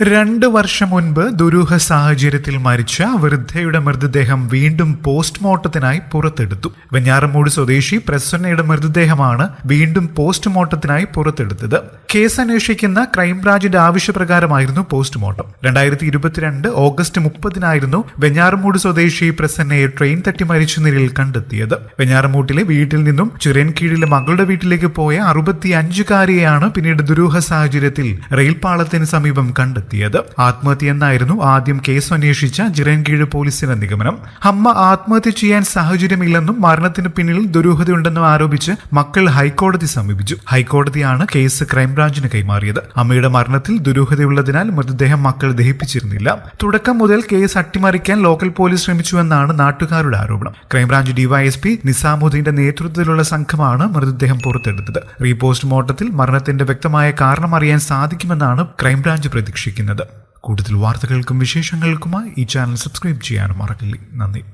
രണ്ട് വർഷം മുൻപ് ദുരൂഹ സാഹചര്യത്തിൽ മരിച്ച വൃദ്ധയുടെ മൃതദേഹം വീണ്ടും പോസ്റ്റ്മോർട്ടത്തിനായി പുറത്തെടുത്തു. വെഞ്ഞാറമൂട് സ്വദേശി പ്രസന്നയുടെ മൃതദേഹമാണ് വീണ്ടും പോസ്റ്റ്മോർട്ടത്തിനായി പുറത്തെടുത്തത്. കേസ് അന്വേഷിക്കുന്ന ക്രൈംബ്രാഞ്ചിന്റെ ആവശ്യപ്രകാരമായിരുന്നു പോസ്റ്റ്മോർട്ടം. രണ്ടായിരത്തി ഇരുപത്തിരണ്ട് ഓഗസ്റ്റ് മുപ്പതിനായിരുന്നു വെഞ്ഞാറമൂട് സ്വദേശി പ്രസന്നയെ ട്രെയിൻ തട്ടി മരിച്ച നിലയിൽ കണ്ടെത്തിയത്. വെഞ്ഞാറമൂട്ടിലെ വീട്ടിൽ നിന്നും ചുരൻകീഴിലെ മകളുടെ വീട്ടിലേക്ക് പോയ അറുപത്തി അഞ്ചുകാരിയെയാണ് പിന്നീട് ദുരൂഹ സാഹചര്യത്തിൽ റെയിൽപാളത്തിന് സമീപം കണ്ടെത്തിയത്. ആത്മഹത്യയെന്നായിരുന്നു ആദ്യം കേസ് അന്വേഷിച്ച ചിറൻകീഴ് പോലീസിന്റെ നിഗമനം. അമ്മ ആത്മഹത്യ ചെയ്യാൻ സാഹചര്യമില്ലെന്നും മരണത്തിന് പിന്നിൽ ദുരൂഹതയുണ്ടെന്നും ആരോപിച്ച് മക്കൾ ഹൈക്കോടതി സമീപിച്ചു. ഹൈക്കോടതിയാണ് കേസ് ക്രൈംബ്രാഞ്ചിന് കൈമാറിയത്. അമ്മയുടെ മരണത്തിൽ ദുരൂഹതയുള്ളതിനാൽ മൃതദേഹം മക്കൾ ദഹിപ്പിച്ചിരുന്നില്ല. തുടക്കം മുതൽ കേസ് അട്ടിമറിക്കാൻ ലോക്കൽ പോലീസ് ശ്രമിച്ചുവെന്നാണ് നാട്ടുകാരുടെ ആരോപണം. ക്രൈംബ്രാഞ്ച് ഡിവൈഎസ്പി നിസാമുദ്ദീന്റെ നേതൃത്വത്തിലുള്ള സംഘമാണ് മൃതദേഹം പുറത്തെടുത്തത്. റീപോസ്റ്റ്മോർട്ടത്തിൽ മരണത്തിന്റെ വ്യക്തമായ കാരണം അറിയാൻ സാധിക്കുമെന്നാണ് ക്രൈംബ്രാഞ്ച് പ്രതീക്ഷിക്കുന്നത്. കൂടുതൽ വാർത്തകൾക്കും വിശേഷങ്ങൾക്കുമായി ഈ ചാനൽ സബ്സ്ക്രൈബ് ചെയ്യാനും മറക്കില്ലേ. നന്ദി.